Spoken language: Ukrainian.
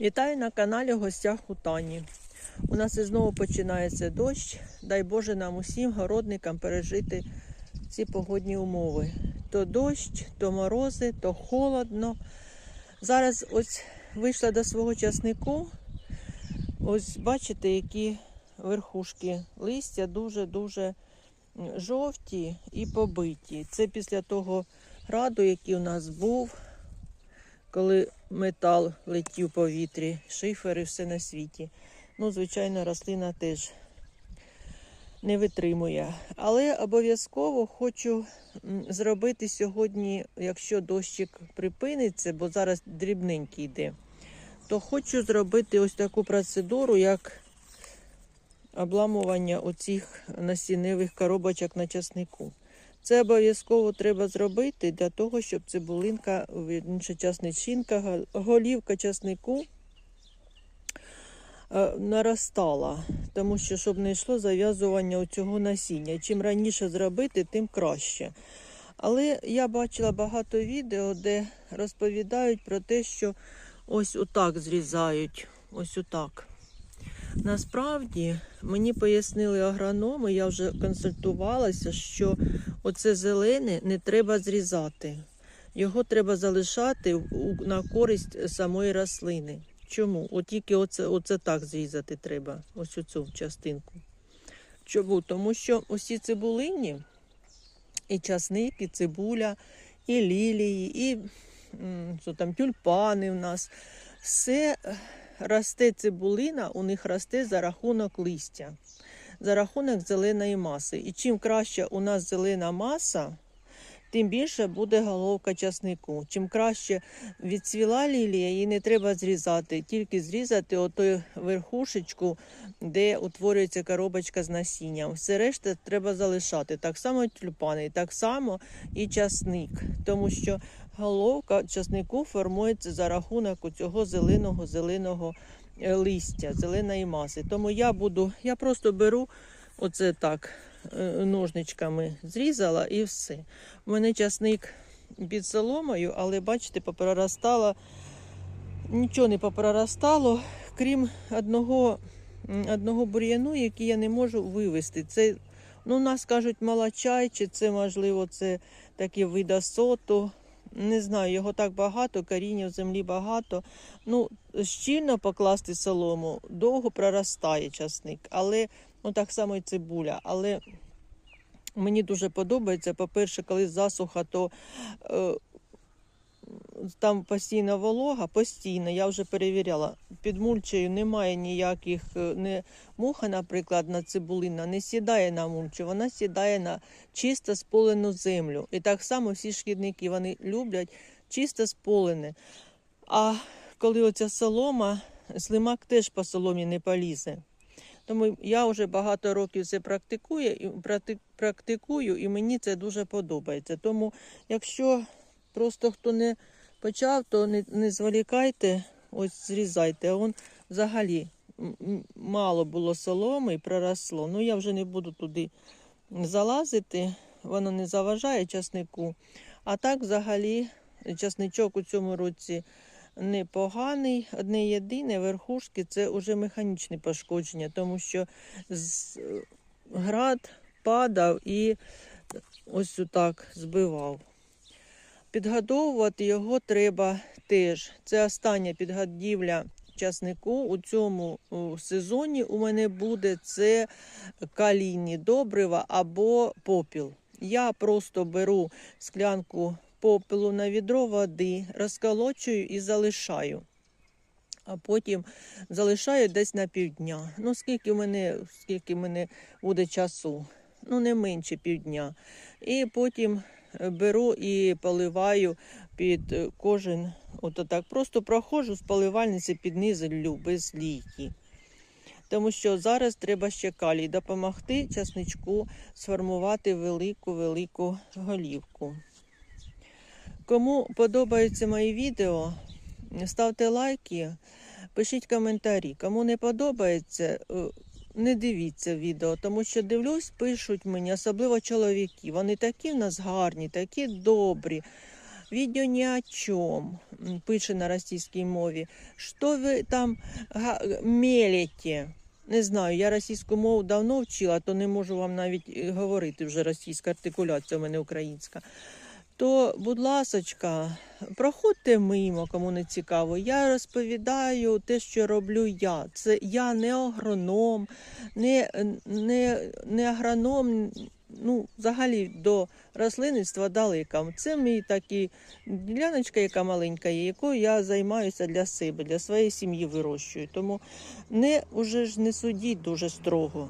Вітаю на каналі Гостях у Тані. У нас і знову починається дощ. Дай Боже нам усім городникам пережити ці погодні умови. То дощ, то морози, то холодно. Зараз ось вийшла до свого часнику. Ось бачите, які верхушки листя дуже-дуже жовті і побиті. Це після того граду, який у нас був коли метал летів в повітрі, шифери, все на світі. Ну, звичайно, рослина теж не витримує. Але обов'язково хочу зробити сьогодні, якщо дощик припиниться, бо зараз дрібненький йде, то хочу зробити ось таку процедуру, як обламування оцих насінневих коробочок на часнику. Це обов'язково треба зробити для того, щоб цибулинка, часничинка, голівка часнику е, наростала, тому що щоб не йшло зав'язування у цього насіння. Чим раніше зробити, тим краще. Але я бачила багато відео, де розповідають про те, що ось отак зрізають, ось отак. Насправді мені пояснили агрономи, я вже консультувалася, що оце зелене не треба зрізати. Його треба залишати на користь самої рослини. Чому? От тільки оце, оце так зрізати треба, ось цю частинку. Чому? Тому що усі цибулині, і часник, і цибуля, і лілії, і що там, тюльпани в нас. Все росте цибулина, у них росте за рахунок листя, за рахунок зеленої маси. І чим краще у нас зелена маса, тим більше буде головка часнику. Чим краще відцвіла лілія, її не треба зрізати, тільки зрізати оту верхушечку, де утворюється коробочка з насінням. Все решта треба залишати. Так само тюльпани, так само і часник, тому що головка часнику формується за рахунок цього зеленого зеленого е, листя, зеленої маси. Тому я буду, я просто беру оце так е, ножничками зрізала і все. У мене часник під соломою, але бачите, попроростало, нічого не попроростало, крім одного, одного бур'яну, який я не можу вивести. Це, ну, нас кажуть, малачай, чи це можливо це таке вида соту. Не знаю, його так багато, коріння в землі багато. Ну, щільно покласти солому, довго проростає часник, але ну так само і цибуля. Але мені дуже подобається. По-перше, коли засуха, то е, там постійна волога, постійно, я вже перевіряла. Під мульчею немає ніяких, е, не муха, наприклад, на цибулина не сідає на мульчу, вона сідає на чисто сполену землю. І так само всі шкідники вони люблять чисто сполене. А коли оця солома, слимак теж по соломі не полізе. Тому я вже багато років це практикую, практикую, і мені це дуже подобається. Тому, якщо просто хто не почав, то не, не зволікайте, ось зрізайте. А он взагалі мало було соломи і проросло. Ну я вже не буду туди залазити, воно не заважає часнику. А так, взагалі, часничок у цьому році непоганий. Одне єдине верхушки це вже механічне пошкодження, тому що з- град падав і ось отак збивав. Підгодовувати його треба теж. Це остання підгодівля часнику у цьому сезоні у мене буде це калійні добрива або попіл. Я просто беру склянку попелу на відро води, розколочую і залишаю. А потім залишаю десь на півдня. Ну, скільки мене, скільки мене буде часу, ну не менше півдня. І потім беру і поливаю під е, кожен, от так. Просто проходжу з поливальниці під низ ллю, без лійки. Тому що зараз треба ще калій допомогти часничку сформувати велику-велику голівку. Кому подобаються мої відео, ставте лайки, пишіть коментарі. Кому не подобається, е, не дивіться відео, тому що дивлюсь, пишуть мені, особливо чоловіки. Вони такі в нас гарні, такі добрі. Відео ні о чому, пише на російській мові. Що ви там мелите? Не знаю, я російську мову давно вчила, то не можу вам навіть е, говорити вже російська артикуляція у мене українська. То, будь ласочка, проходьте мимо, кому не цікаво. Я розповідаю те, що роблю я. Це я не агроном, не, не, не агроном, ну, взагалі до рослинництва далека. Це мій такі діляночка, яка маленька є, якою я займаюся для себе, для своєї сім'ї вирощую. Тому не уже ж не судіть дуже строго.